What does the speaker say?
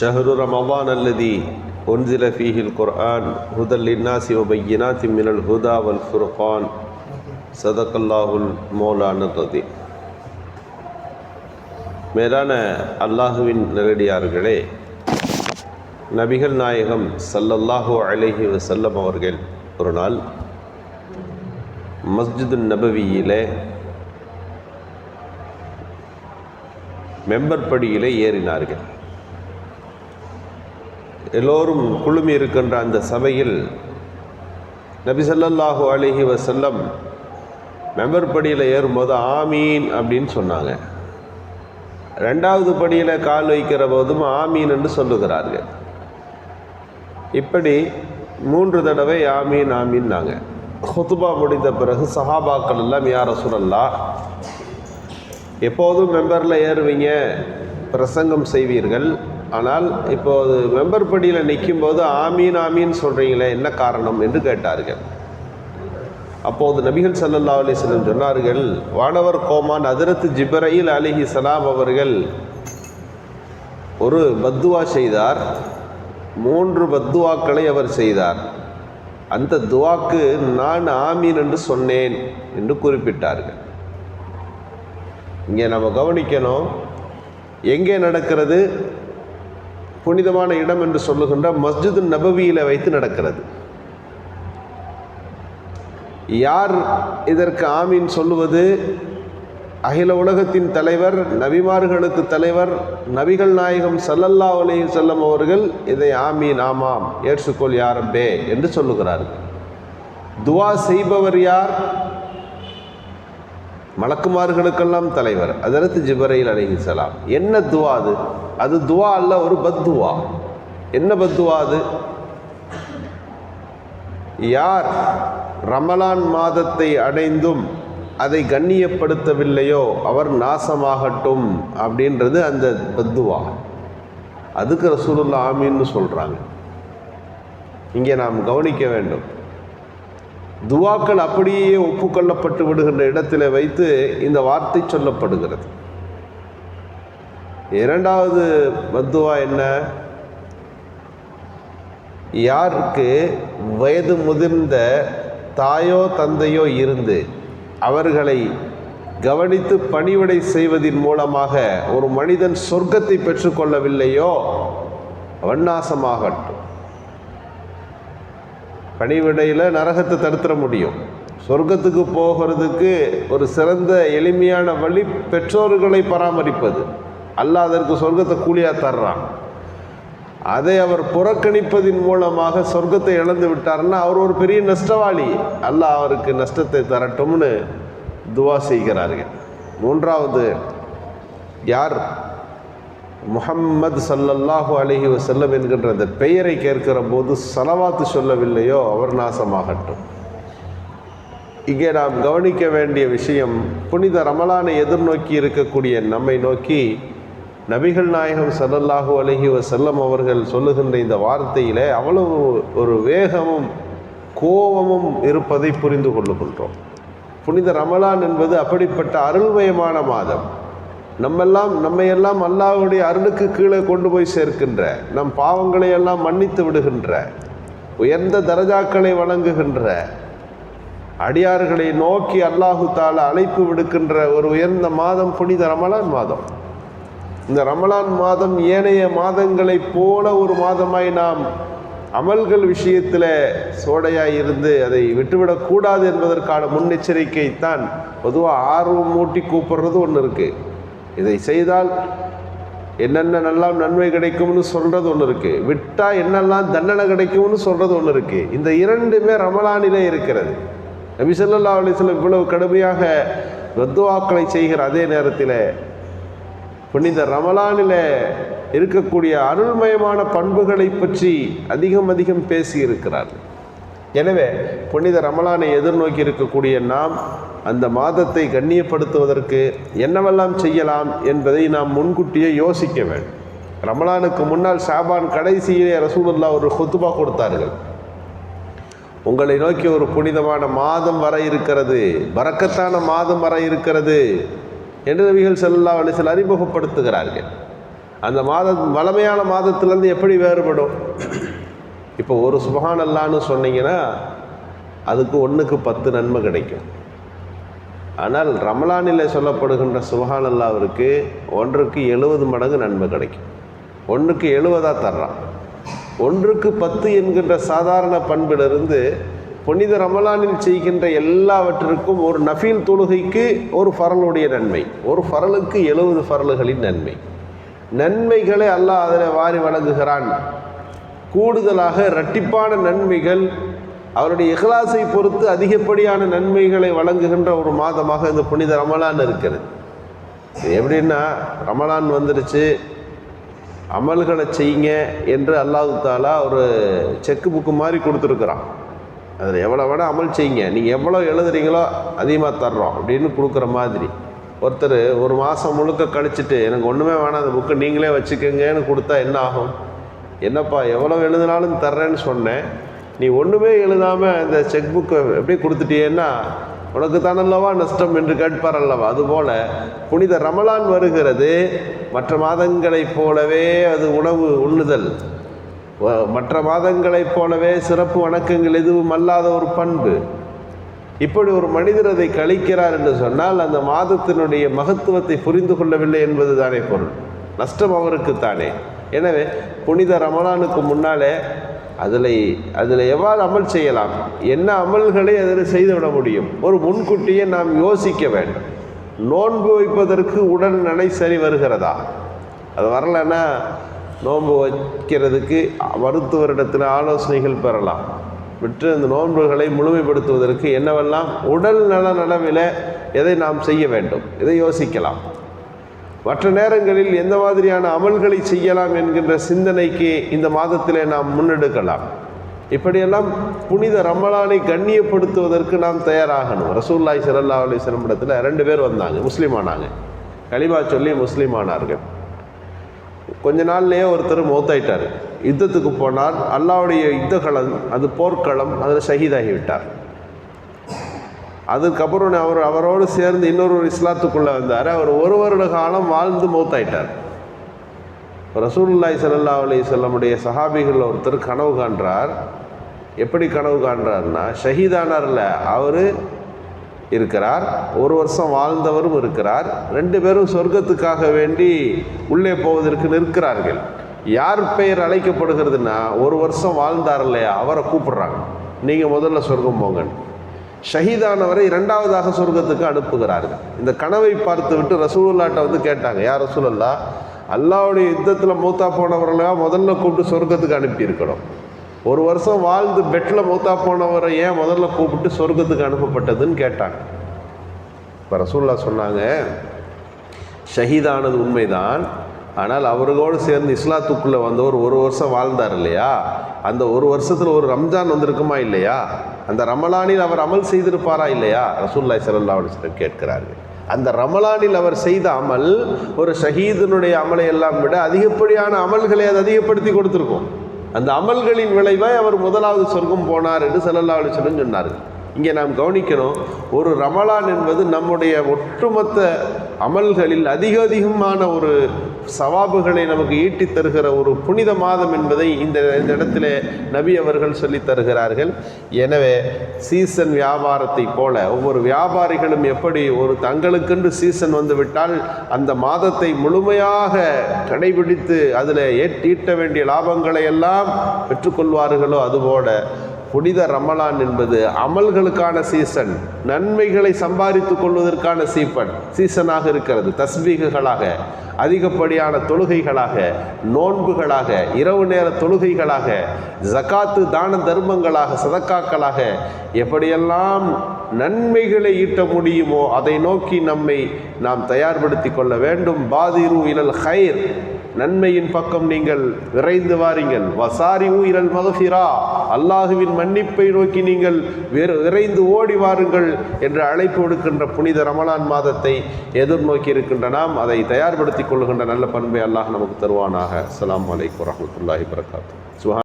ஷஹரு ரமவான் அல்லதி ஒன்சில ஃபீஹில் குர்ஆன் ஹுதல் இன்னாசி ஒபையினாத்தி மினல் ஹுதா வல் ஃபுர்கான். சதக்கல்லாஹுல் மோலானதி மேலான அல்லாஹுவின் நேரடியார்களே நபிகள் நாயகம் சல்லல்லாஹு அலஹி வசல்லம் அவர்கள் ஒரு நாள் மஸ்ஜிது நபவியிலே மெம்பர் படியிலே ஏறினார்கள். எல்லோரும் குழுமி இருக்கின்ற அந்த சபையில் நபி ஸல்லல்லாஹு அலைஹி மெம்பர் படியில் ஏறும்போது ஆமீன் அப்படின்னு சொன்னாங்க. ரெண்டாவது படியில் கால் வைக்கிற போதும் ஆமீன் என்று சொல்லுகிறார்கள். இப்படி மூன்று தடவை ஆமீன் ஆமீன் நாங்கள் ஹொத்துபா முடிந்த பிறகு சஹாபாக்கள் எல்லாம் யார சொல்லலா எப்போதும் மெம்பரில் ஏறுவீங்க பிரசங்கம் செய்வீர்கள் ஆனால் இப்போது மெம்பர் படியில் நிற்கும்போது ஆமீன் ஆமீன் சொல்கிறீங்களே என்ன காரணம் என்று கேட்டார்கள். அப்போது நபிகள் சல்லல்லா அலிஸ்லம் சொன்னார்கள் வானவர் கோமான் அதிரத்து ஜிப்ரையில் அலிஹி சலாம் அவர்கள் ஒரு பத்துவா செய்தார் மூன்று பத்துவாக்களை அவர் செய்தார். அந்த துவாக்கு நான் ஆமீன் என்று சொன்னேன் என்று குறிப்பிட்டார்கள். இங்கே நம்ம கவனிக்கணும் எங்கே நடக்கிறது? புனிதமான இடம் என்று சொல்லுகின்ற மஸ்ஜிது நபவியில் வைத்து நடக்கிறது. யார் இதற்கு ஆமீன் சொல்லுவது? அகில உலகத்தின் தலைவர் நபிமார்களுக்கு தலைவர் நபிகள் நாயகம் சல்லல்லா அலைஹி செல்லம் அவர்கள் இதை ஆமீன் ஆமாம் ஏற்றுக்கொள் யாரம்பே என்று சொல்லுகிறார்கள். துவா செய்பவர் யார்? மலக்குமார்களுக்கெல்லாம் தலைவர். அதற்கு ஜிபரையில் அலைஹிசலாம் என்ன துவா அது? அது துவா அல்ல ஒரு பத்துவா. என்ன பத்துவா அது? யார் ரமலான் மாதத்தை அடைந்தும் அதை கண்ணியப்படுத்தவில்லையோ அவர் நாசமாகட்டும் அப்படின்றது அந்த பத்துவா. அதுக்கு ரசூலுல்லா ஆமின்னு சொல்கிறாங்க இங்கே நாம் கவனிக்க வேண்டும். துவாக்கள் அப்படியே ஒப்புக்கொள்ளப்பட்டு விடுகின்ற இடத்தில் வைத்து இந்த வார்த்தை சொல்லப்படுகிறது. இரண்டாவது பத்துவா என்ன? யாருக்கு வயது முதிர்ந்த தாயோ தந்தையோ இருந்து அவர்களை கவனித்து பணிவிடை செய்வதன் மூலமாக ஒரு மனிதன் சொர்க்கத்தை பெற்றுக்கொள்ளவில்லையோ? அவன் நாசமாகட்டும் பணிவிடையில் நரகத்தை தடுத்துட முடியும். சொர்க்கத்துக்கு போகிறதுக்கு ஒரு சிறந்த எளிமையான வழி பெற்றோர்களை பராமரிப்பது. அல்ல அதற்கு சொர்க்கத்தை கூலியாக தர்றான். அதை அவர் புறக்கணிப்பதின் மூலமாக சொர்க்கத்தை இழந்து விட்டார்னா அவர் ஒரு பெரிய நஷ்டவாளி. அல்ல அவருக்கு நஷ்டத்தை தரட்டும்னு துவா செய்கிறார்கள். மூன்றாவது யார் முஹம்மது சல்லல்லாஹு அலஹி வசல்லம் என்கின்ற அந்த பெயரை கேட்கிற போது சலவாத்து சொல்லவில்லையோ அவர் நாசமாகட்டும். இங்கே நாம் கவனிக்க வேண்டிய விஷயம் புனித ரமலானை எதிர்நோக்கி இருக்கக்கூடிய நம்மை நோக்கி நபிகள் நாயகம் சல்லல்லாஹு அலஹி வசல்லம் அவர்கள் சொல்லுகின்ற இந்த வார்த்தையிலே அவ்வளவு ஒரு வேகமும் கோபமும் இருப்பதை புரிந்து கொள்ளுகின்றோம். புனித ரமலான் என்பது அப்படிப்பட்ட அருள்மயமான மாதம். நம்மெல்லாம் நம்மையெல்லாம் அல்லாஹுடைய அருளுக்கு கீழே கொண்டு போய் சேர்க்கின்ற நம் பாவங்களை எல்லாம் மன்னித்து விடுகின்ற உயர்ந்த தரஜாக்களை வழங்குகின்ற அடியார்களை நோக்கி அல்லாஹு தால அழைப்பு விடுக்கின்ற ஒரு உயர்ந்த மாதம் புனித ரமலான் மாதம். இந்த ரமலான் மாதம் ஏனைய மாதங்களைப் போல ஒரு மாதமாய் நாம் அமல்கள் விஷயத்தில் சோடையாய் இருந்து அதை விட்டுவிடக்கூடாது என்பதற்கான முன்னெச்சரிக்கை தான் பொதுவாக ஆர்வம் மூட்டி கூப்பிடுறது ஒன்று இருக்குது இதை செய்தால் என்னென்ன நல்லா நன்மை கிடைக்கும்னு சொல்கிறது ஒன்று இருக்குது விட்டால் என்னெல்லாம் தண்டனை கிடைக்கும்னு சொல்கிறது ஒன்று இருக்குது இந்த இரண்டுமே ரமலானிலே இருக்கிறது. நபி சொல்லா அலிஸ்லம் இவ்வளவு கடுமையாக வத்துவாக்களை செய்கிற அதே நேரத்தில் புனித ரமலானில் இருக்கக்கூடிய அருள்மயமான பண்புகளை பற்றி அதிகம் அதிகம் பேசி இருக்கிறார் எனவே புனித ரமலானை எதிர்நோக்கி இருக்கக்கூடிய நாம் அந்த மாதத்தை கண்ணியப்படுத்துவதற்கு என்னவெல்லாம் செய்யலாம் என்பதை நாம் முன்கூட்டியே யோசிக்க வேண்டும். ரமலானுக்கு முன்னால் ஷாபான் கடைசியிலே ரசூலுல்லா ஒரு ஹுத்துபா கொடுத்தார்கள். உங்களை நோக்கி ஒரு புனிதமான மாதம் வர இருக்கிறது வரக்கத்தான மாதம் வர இருக்கிறது என்று நபிகள் செல்லா அலிசல் அறிமுகப்படுத்துகிறார்கள். அந்த மாதம் வளமையான மாதத்திலிருந்து எப்படி வேறுபடும்? இப்போ ஒரு சுபஹான் அல்லான்னு சொன்னீங்கன்னா அதுக்கு ஒன்றுக்கு பத்து நன்மை கிடைக்கும். ஆனால் ரமலானில் சொல்லப்படுகின்ற சுபஹான் அல்லாவிற்கு ஒன்றுக்கு எழுபது மடங்கு நன்மை கிடைக்கும். ஒன்றுக்கு எழுபதாக தர்றான். ஒன்றுக்கு பத்து என்கின்ற சாதாரண பண்பிலிருந்து புனித ரமலானில் செய்கின்ற எல்லாவற்றிற்கும் ஒரு நஃபீல் தொழுகைக்கு ஒரு ஃபரலுடைய நன்மை. ஒரு ஃபரலுக்கு எழுபது ஃபரலுகளின் நன்மை. நன்மைகளை அல்லாஹ் அதில் வாரி வழங்குகிறான். கூடுதலாக இரட்டிப்பான நன்மைகள் அவருடைய இஹ்லாஸை பொறுத்து அதிகப்படியான நன்மைகளை வழங்குகின்ற ஒரு மாதமாக இந்த புனித ரமலான் இருக்கிறது. எப்படின்னா ரமலான் வந்துருச்சு அமல்களை செய்யுங்க என்று அல்லாஹு தாலா ஒரு செக்கு புக்கு மாதிரி கொடுத்துருக்குறான். அதில் எவ்வளோ வேணால் அமல் செய்யுங்க நீங்கள் எவ்வளோ எழுதுறீங்களோ அதிகமாக தர்றோம் அப்படின்னு கொடுக்குற மாதிரி. ஒருத்தர் ஒரு மாதம் முழுக்க கழிச்சிட்டு எனக்கு ஒன்றுமே வேணாம் அந்த புக்கை நீங்களே வச்சுக்கோங்கன்னு கொடுத்தா என்ன ஆகும்? என்னப்பா எவ்வளோ எழுதினாலும் தர்றேன்னு சொன்னேன். நீ ஒன்றுமே எழுதாமல் இந்த செக் புக்கை எப்படி கொடுத்துட்டியேன்னா உனக்கு தானல்லவா நஷ்டம் என்று கேட்பார் அல்லவா? அதுபோல் புனித ரமலான் வருகிறது. மற்ற மாதங்களைப் போலவே அது உணவு உண்ணுதல். மற்ற மாதங்களைப் போலவே சிறப்பு வணக்கங்கள் எதுவும் அல்லாத ஒரு பண்பு. இப்படி ஒரு மனிதர் அதை கழிக்கிறார் என்று சொன்னால் அந்த மாதத்தினுடைய மகத்துவத்தை புரிந்து கொள்ளவில்லை என்பது தானே பொருள். நஷ்டம் அவருக்கு தானே எனவே புனித ரமலானுக்கு முன்னாலே அதில் அதில் எவ்வாறு அமல் செய்யலாம்? என்ன அமல்களை அதில் செய்துவிட முடியும்? ஒரு முன்கூட்டியே நாம் யோசிக்க வேண்டும். நோன்பு வைப்பதற்கு உடல் நிலை சரி வருகிறதா? அது வரலைன்னா நோன்பு வைக்கிறதுக்கு மருத்துவரிடத்தில் ஆலோசனைகள் பெறலாம். விட்டு அந்த நோன்புகளை முழுமைப்படுத்துவதற்கு என்னவெல்லாம் உடல் நல நலவில் எதை நாம் செய்ய வேண்டும்? இதை யோசிக்கலாம். மற்ற நேரங்களில் எந்த மாதிரியான அமல்களை செய்யலாம் என்கின்ற சிந்தனைக்கு இந்த மாதத்திலே நாம் முன்னெடுக்கலாம். இப்படியெல்லாம் புனித ரமலானை கண்ணியப்படுத்துவதற்கு நாம் தயாராகணும். ரசூல்லாய் சல்லா அலி இடத்துல ரெண்டு பேர் வந்தாங்க முஸ்லீம் ஆனாங்க கலிமா சொல்லி முஸ்லீம் ஆனார்கள் கொஞ்ச நாள்லேயே ஒருத்தர் மௌத்தாயிட்டார். யுத்தத்துக்கு போனார். அல்லாவுடைய யுத்த களம் அது போர்க்களம் அதில் ஷஹீதாகி விட்டார். அதுக்கப்புறம் அவர் அவரோடு சேர்ந்து இன்னொரு இஸ்லாத்துக்குள்ளே வந்தார். அவர் ஒரு வருட காலம் வாழ்ந்து மௌத்தாயிட்டார். ரசூல்லாய் சல்லா அலி சொல்லமுடைய சஹாபிகள் ஒருத்தர் கனவு காண்றார். எப்படி கனவு காண்றார்னா ஷஹீதானார்ல அவர் இருக்கிறார் ஒரு வருஷம் வாழ்ந்தவரும் இருக்கிறார். ரெண்டு பேரும் சொர்க்கத்துக்காக வேண்டி உள்ளே போவதற்கு நிற்கிறார்கள். யார் பெயர் அழைக்கப்படுகிறதுனா ஒரு வருஷம் வாழ்ந்தார் இல்லையா? அவரை கூப்பிடுறாங்க. நீங்கள் முதல்ல சொர்க்கம் போங்கன்னு. ஷஹீதானவரை இரண்டாவதாக சொர்க்கத்துக்கு அனுப்புகிறார்கள். இந்த கனவை பார்த்து விட்டு ரசூலுல்லாட்ட வந்து கேட்டாங்க யார் ரசூலல்லா அல்லாவுடைய யுத்தத்தில் மூத்தா போனவர்களாக முதல்ல கூப்பிட்டு சொர்க்கத்துக்கு அனுப்பியிருக்கணும். ஒரு வருஷம் வாழ்ந்து பெட்டில் மூத்தா போனவரை ஏன் முதல்ல கூப்பிட்டு சொர்க்கத்துக்கு அனுப்பப்பட்டதுன்னு கேட்டாங்க. இப்போ ரசூல்லா சொன்னாங்க ஷஹீதானது உண்மைதான் ஆனால் அவர்களோடு சேர்ந்து இஸ்லாத்துக்குள்ளே வந்தவர் ஒரு வருஷம் வாழ்ந்தார் இல்லையா? அந்த ஒரு வருஷத்தில் ஒரு ரம்ஜான் வந்திருக்குமா இல்லையா? அந்த ரமலானில் அவர் அமல் செய்திருப்பாரா இல்லையா? ரசூல்லாய் சல்லா அலிஸ்லம் கேட்கிறார்கள். அந்த ரமலானில் அவர் செய்த அமல் ஒரு ஷஹீதனுடைய அமலை எல்லாம் விட அதிகப்படியான அமல்களை அது அதிகப்படுத்தி கொடுத்துருக்கோம். அந்த அமல்களின் விளைவாய் அவர் முதலாவது சொர்க்கம் போனார் என்று சல்லல்லா அலிஸ்லம் சொன்னார்கள். இங்கே நாம் கவனிக்கணும் ஒரு ரமலான் என்பது நம்முடைய ஒட்டுமொத்த அமல்களில் அதிக அதிகமான ஒரு சவாபுகளை நமக்கு ஈட்டித் தருகிற ஒரு புனித மாதம் என்பதை இந்த இந்த இடத்துல நபி அவர்கள் சொல்லி தருகிறார்கள். எனவே சீசன் வியாபாரத்தை போல ஒவ்வொரு வியாபாரிகளும் எப்படி ஒரு தங்களுக்கென்று சீசன் வந்துவிட்டால் அந்த மாதத்தை முழுமையாக கடைபிடித்து அதில் ஈட்ட வேண்டிய லாபங்களை எல்லாம் பெற்றுக்கொள்வார்களோ அதுபோல புனித ரமலான் என்பது அமல்களுக்கான சீசன் நன்மைகளை சம்பாதித்துக் கொள்வதற்கான சீப்பன் சீசனாக இருக்கிறது. தஸ்பீகுகளாக அதிகப்படியான தொழுகைகளாக நோன்புகளாக இரவு நேர தொழுகைகளாக ஜக்காத்து தான தர்மங்களாக சதக்காக்களாக எப்படியெல்லாம் நன்மைகளை ஈட்ட முடியுமோ அதை நோக்கி நம்மை நாம் தயார்படுத்திக் கொள்ள வேண்டும். பாதிரு இலல் ஹைர் நன்மையின் பக்கம் நீங்கள் விரைந்து வாருங்கள். வசாரி இரல் மகசிரா அல்லாஹுவின் மன்னிப்பை நோக்கி நீங்கள் விரைந்து ஓடி வாருங்கள் என்று அழைப்பு கொடுக்கின்ற புனித ரமலான் மாதத்தை எதிர்நோக்கி இருக்கின்ற நாம் அதை தயார்படுத்திக் கொள்கின்ற நல்ல பண்பை அல்லாஹ் நமக்கு தருவானாக. அஸ்ஸலாமு வலைக்கம் வரமத்துல்லாஹி வரகாத்து சுஹா